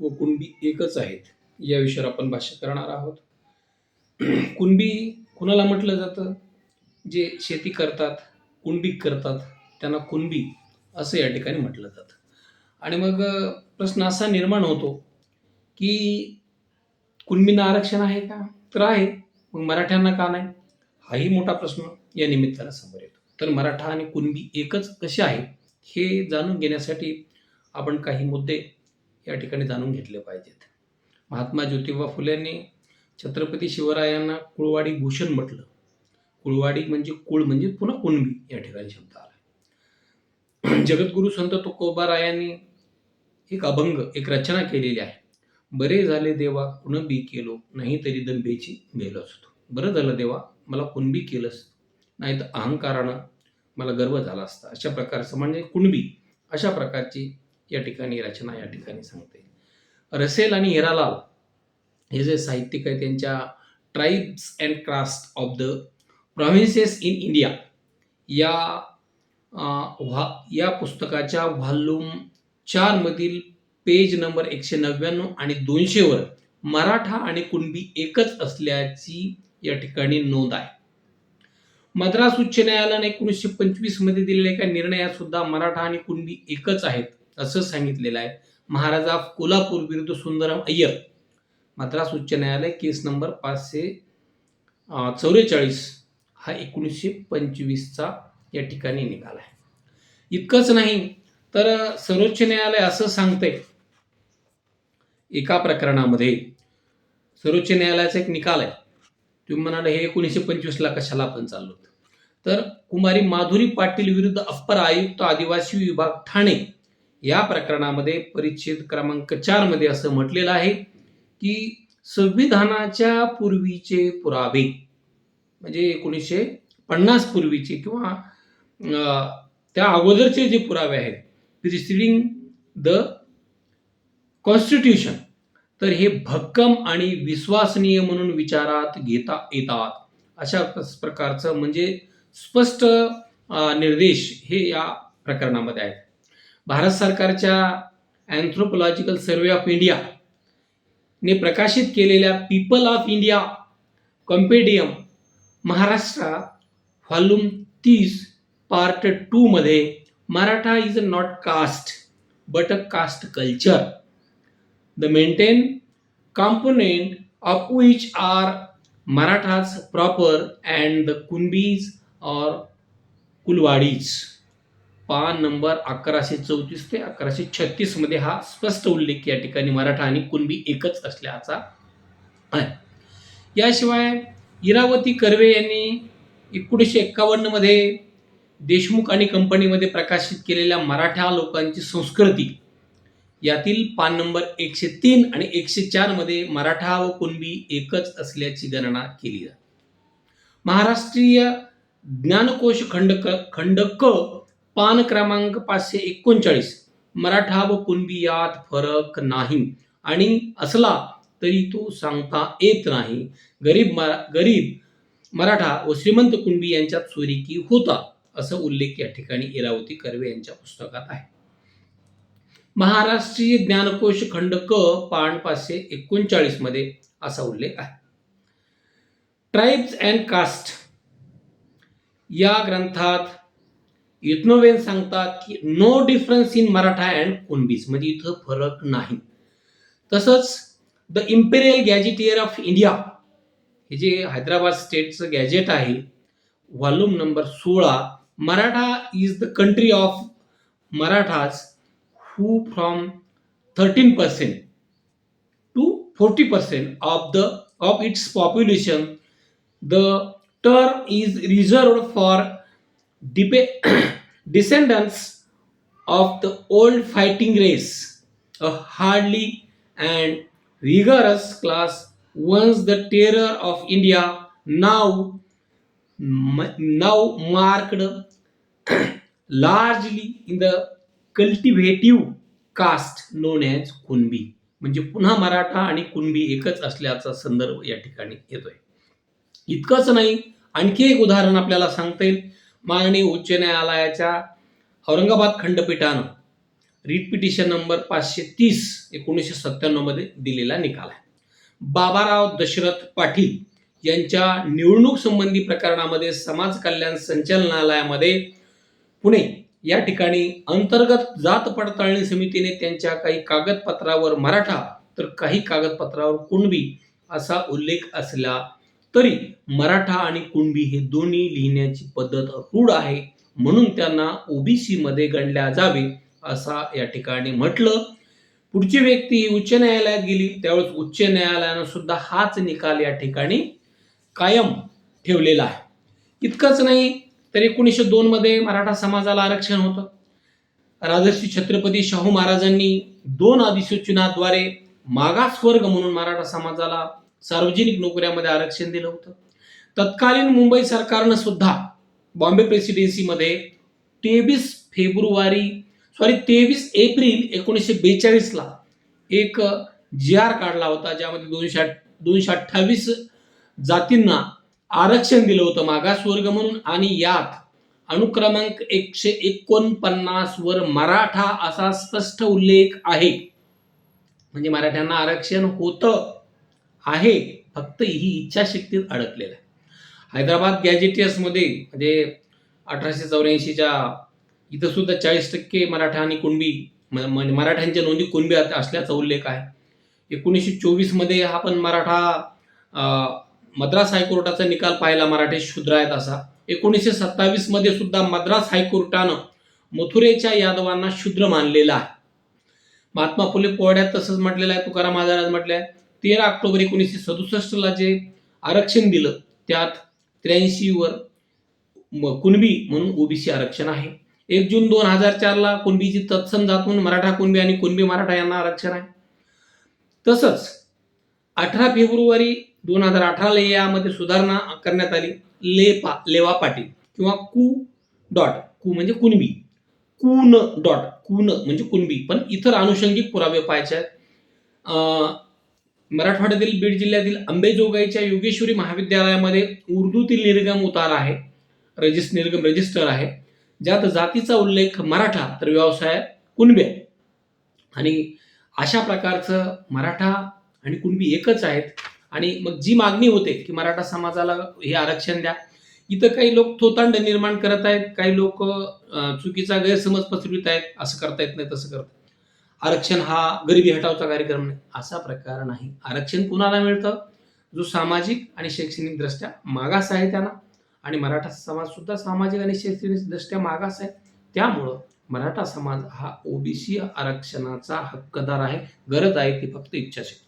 व कुणबी एकच आहेत या विषयावर आपण भाष्य करणार आहोत. कुणबी कुणाला म्हटलं जातं? जे शेती करतात कुणबी करतात त्यांना कुणबी असं या ठिकाणी म्हटलं जातं. आणि मग प्रश्न असा निर्माण होतो की कुणबींना आरक्षण आहे का? तर आहे मग मराठ्यांना का नाही? हाही मोठा प्रश्न या निमित्तानं समोर येतो. तर मराठा आणि कुणबी एकच कसे आहे हे जाणून घेण्यासाठी आपण काही मुद्दे या ठिकाणी जाणून घेतले पाहिजेत. महात्मा ज्योतिबा फुलेंनी छत्रपती शिवरायांना कुळवाडी भूषण म्हटलं. कुळवाडी म्हणजे कुळ म्हणजे पुन्हा कुणबी या ठिकाणी शब्द आला. जगद्गुरु संत तुकोबारायांनी एक अभंग एक रचना केलेली आहे. बरे झाले देवा कुणबी केलो नाही तरी दंभेची मेल असतो. बरं झालं देवा मला कुणबी केलंस नाही तर अहंकारानं मला गर्व झाला असता. अशा प्रकारचं म्हणजे कुणबी अशा प्रकारची या ठिकाणी रचना या ठिकाणी सांगते. रसेल आणि हिरालाल हे जे साहित्यिक आहे त्यांच्या tribes and castes of the provinces in India या व्हा या पुस्तकाच्या व्हॉल्यूम चारमधील पेज नंबर एकशे नव्याण्णव आणि दोनशेवर मराठा आणि कुणबी एकच असल्याची या ठिकाणी नोंद आहे. मद्रास उच्च न्यायालयाने एकोणीसशे पंचवीसमध्ये दिलेल्या एका निर्णयात सुद्धा मराठा आणि कुणबी एकच आहेत. असं सांगितलेलं आहे. महाराजा कोल्हापूर विरुद्ध सुंदरम अय्यर मद्रास उच्च न्यायालय केस नंबर पाचशे चौवेचाळीस हा एकोणीसशे पंचवीसचा या ठिकाणी निकाल आहे. इतकंच नाही तर सर्वोच्च न्यायालय असं सांगतंय. एका प्रकरणामध्ये सर्वोच्च न्यायालयाचा एक निकाल आहे. तुम्ही म्हणाले हे एकोणीसशे पंचवीसला कशाला आपण चाललो? तर कुमारी माधुरी पाटील विरुद्ध अप्पर आयुक्त आदिवासी विभाग ठाणे या प्रकरणामध्ये परिच्छेद क्रमांक चारमध्ये असं म्हटलेलं आहे की संविधानाच्या पूर्वीचे पुरावे म्हणजे एकोणीसशे पन्नास पूर्वीचे किंवा त्या अगोदरचे जे पुरावे आहेत प्रिसिडिंग द कॉन्स्टिट्यूशन तर हे भक्कम आणि विश्वसनीय म्हणून विचारात घेता येतात. अशा प्रकारचं म्हणजे स्पष्ट निर्देश हे या प्रकरणामध्ये आहेत. भारत सरकारच्या अँथ्रोपॉलॉजिकल सर्वे ऑफ इंडिया ने प्रकाशित केलेल्या people of India compendium Maharashtra volume तीस पार्ट टूमध्ये Maratha is a not caste but a caste culture the maintain component of which are Marathas proper and the Kunbis और कुलवाडीज पान नंबर अकराशे चौतीस ते अकराशे छत्तीसमध्ये हा स्पष्ट उल्लेख या ठिकाणी मराठा आणि कुणबी एकच असल्याचा आहे. याशिवाय इरावती कर्वे यांनी एकोणीसशे एक्कावन्नमध्ये देशमुख आणि कंपनीमध्ये प्रकाशित केलेल्या मराठा लोकांची संस्कृती यातील पान नंबर एकशे तीन आणि एकशे चारमध्ये मराठा व कुणबी एकच असल्याची गणना केली जाते. महाराष्ट्रीय ज्ञानकोश खंड क खंड क पान क्रमांक पाचशे एकोणचाळीस. मराठा व कुणबी यात फरक नाही. आणि असला तरी तो सांगता येत नाही. गरीब मरा गरीब मराठा व श्रीमंत कुणबी यांच्यात चोरीकी होता असं उल्लेख या ठिकाणी इरावती कर्वे यांच्या पुस्तकात आहे. महाराष्ट्रीय ज्ञानकोश खंड क पान पाचशे एकोणचाळीसमध्ये असा उल्लेख आहे. ट्राईब्स अँड कास्ट या ग्रंथात इथनोवेन सांगतात की no difference in Maratha and Kunbis म्हणजे इथं फरक नाही. तसंच the imperial gazetteer of India हे जे हैदराबाद स्टेटचं गॅजेट आहे व्हॉल्यूम नंबर सोळा Maratha is the country of Marathas who from thirteen percent to forty percent of the of its population the term is reserve for dep- descendants of the old fighting race a hardly and vigorous class once the terror of india now now marked largely in the cultivative caste known as Kunbi म्हणजे पुन्हा मराठा आणि कुणबी एकच असल्याचा संदर्भ या ठिकाणी येतोय इतकंच नाही आणखी एक उदाहरण आपल्याला सांगता येईल मागणी उच्च न्यायालयाच्या औरंगाबाद खंडपीठानं रीट पिटिशन नंबर पाचशे तीस एकोणीसशे सत्त्याण्णवमध्ये दिलेला निकाल आहे. बाबाराव दशरथ पाटील यांच्या निवडणूक संबंधी प्रकरणामध्ये समाज कल्याण संचालनालयामध्ये पुणे या ठिकाणी अंतर्गत जात पडताळणी समितीने त्यांच्या काही कागदपत्रावर मराठा तर काही कागदपत्रावर कुणबी असा उल्लेख असला तरी मराठा आणि कुणबी हे दोन्ही लिहिण्याची पद्धत रूढ आहे. म्हणून त्यांना ओबीसी मध्ये गणल्या जावे असा या ठिकाणी म्हटलं. पुढची व्यक्ती उच्च न्यायालयात गेली त्यावेळेस उच्च न्यायालयानं सुद्धा हाच निकाल या ठिकाणी कायम ठेवलेला आहे. इतकंच नाही तर एकोणीसशे दोन मध्ये मराठा समाजाला आरक्षण होतं. राजर्षी छत्रपती शाहू महाराजांनी दोन अधिसूचनाद्वारे मागासवर्ग म्हणून मराठा समाजाला सार्वजनिक नोकऱ्यामध्ये आरक्षण दिलं होतं. तत्कालीन मुंबई सरकारनं सुद्धा बॉम्बे प्रेसिडेन्सीमध्ये तेवीस फेब्रुवारी सॉरी तेवीस एप्रिल एकोणीसशे बेचाळीसला एक जी आर काढला होता ज्यामध्ये दोनशे दोनशे अठ्ठावीस जातींना आरक्षण दिलं होतं मागासवर्ग म्हणून आणि यात अनुक्रमांक एकशे एकोणपन्नास वर मराठा असा स्पष्ट उल्लेख आहे. म्हणजे मराठ्यांना आरक्षण होतं. आहे. फक्त ही इच्छाशक्तीत अडकलेलं आहे. हैदराबाद गॅजेटियर्समध्ये म्हणजे अठराशे चौऱ्याऐंशीच्या इथं सुद्धा चाळीस टक्के मराठा आणि कुणबी मराठ्यांच्या नोंदी कुणबी असल्याचा उल्लेख आहे. एकोणीसशे चोवीसमध्ये हा पण मराठा मद्रास हायकोर्टाचा निकाल पाहिला मराठे शूद्र आहेत असा. एकोणीसशे सत्तावीसमध्ये सुद्धा मद्रास हायकोर्टानं मथुरेच्या यादवांना शूद्र मानलेला आहे. महात्मा फुले पोवाड्यात तसंच म्हटलेलं आहे तुकाराम महाराज म्हटलं आहे. तेरा ऑक्टोबर एकोणीसशे सदुसष्टला जे आरक्षण दिलं त्यात त्र्याऐंशीवर कुणबी म्हणून ओबीसी आरक्षण आहे. एक जून दोन हजार चारला कुणबीची तत्सम जात म्हणून मराठा कुणबी आणि कुणबी मराठा यांना आरक्षण आहे. तसंच अठरा फेब्रुवारी दोन हजार अठराला यामध्ये सुधारणा करण्यात आली. ले पा लेवा पाटील किंवा कू डॉट कू म्हणजे कुणबी. कून डॉट कून म्हणजे कुणबी. पण इतर अनुषंगिक पुरावे पाहायचे आहेत. मराठवाड्यातील बीड जिल्ह्यातील अंबेजोगाईच्या योगेश्वरी महाविद्यालयामध्ये उर्दूतील निर्गम उतार आहे. रजिस्ट निर्गम रजिस्टर आहे. ज्यात जातीचा उल्लेख मराठा तर व्यवसाय कुणबी आहे. आणि अशा प्रकारचं मराठा आणि कुणबी एकच आहेत. आणि मग जी मागणी होते की मराठा समाजाला हे आरक्षण द्या इथं काही लोक थोतांड निर्माण करत आहेत काही लोक चुकीचा गैरसमज पसरवित आहेत असं करता येत नाही तसं करत आरक्षण हा गरिबी हटावचा कार्यक्रम नाही. असा प्रकार नाही. आरक्षण कुणाला मिळतं? जो सामाजिक आणि शैक्षणिक दृष्ट्या मागास आहे त्यांना आणि मराठा समाज सुद्धा सामाजिक आणि शैक्षणिक दृष्ट्या मागास आहे. त्यामुळं मराठा समाज हा ओबीसी आरक्षणाचा हक्कदार आहे. गरज आहे ती फक्त इच्छाशक्ती.